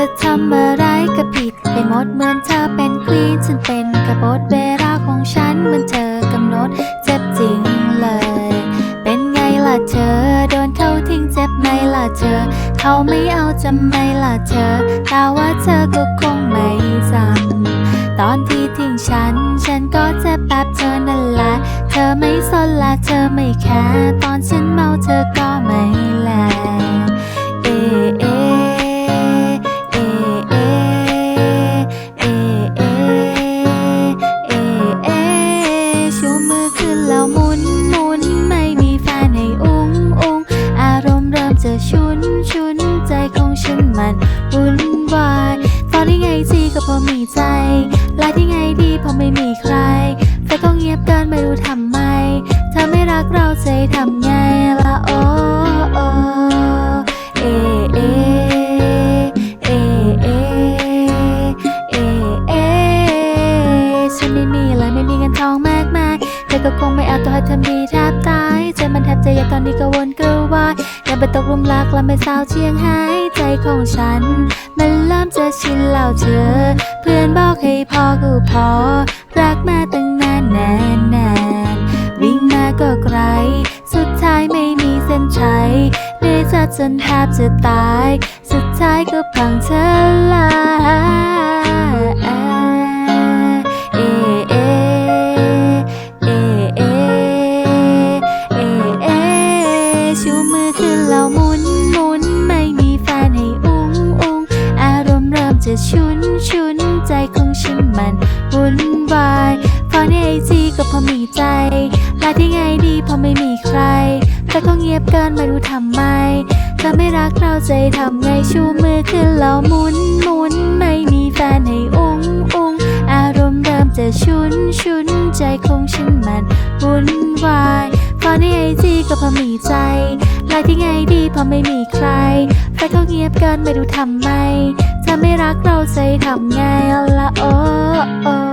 ะทำอะไรก็ผิดไปหมดเหมือนเธอเป็นควีนฉันเป็นกบฏเวลาของฉันเหมันเธอกำหนดเจ็บจริงเลย เป็นไงล่ะเธอ โดนเขาทิ้งเจ็บไหมล่ะเธอ เขาไม่เอาจำไหมล่ะเธอแต่ว่าเธอก็คงไม่จำตอนที่ทิ้งฉัน ฉันก็เจ็บแบบเธอนั่นแหละ เธอไม่สนละเธอไม่แคร์ตอนฉัน วุ่นวายตอนที่ไงที่ก็พอมีใจไลน์ที่ไงดีพอไม่มีใคร ก็คงไม่เอาตัวให้ทำดีแทบตายใจมันแทบจะอยากตอนนี้ก็วนกระวายอย่าไปตกลุมรักและไม่เศร้าเชียงหายใจของฉัน มันเริ่มจะชินแล้วเธอ เพื่อนบอกให้พอก็พอ รักมาตั้งนานนานนานวิ่งมาก็ไกล สุดท้ายไม่มีเส้นชัยเหนื่อยจัดจนแทบจะตาย สุดท้ายก็พังเธอ แล้วหมุนหมุนไม่มีแฟนให้อุ้งอุ้งอารมณ์เริ่มจะชุนชุนใจของฉันมันวุ่นวายฟังในไอจีก็พอมีใจลน์ที่ไงดีพอไม่มีใคร แต่ก็เงียบเกินไม่รู้ทำไมเธอไม่รักเราใจทำไงชูมือขึ้นแล้วหมุนหมุนไม่มีแฟนให้อุ้งอุ้งอารมณ์เริ่มจะชุนชุนใจของฉันมันวุ่นวายพอในไอจีก็พอมีใจายที่ไงดีพอไม่มีใคร แต่ก็เงียบเกินไม่รู้ทำไม ถ้าไม่รักเราใจทำไงละโอ้โอ้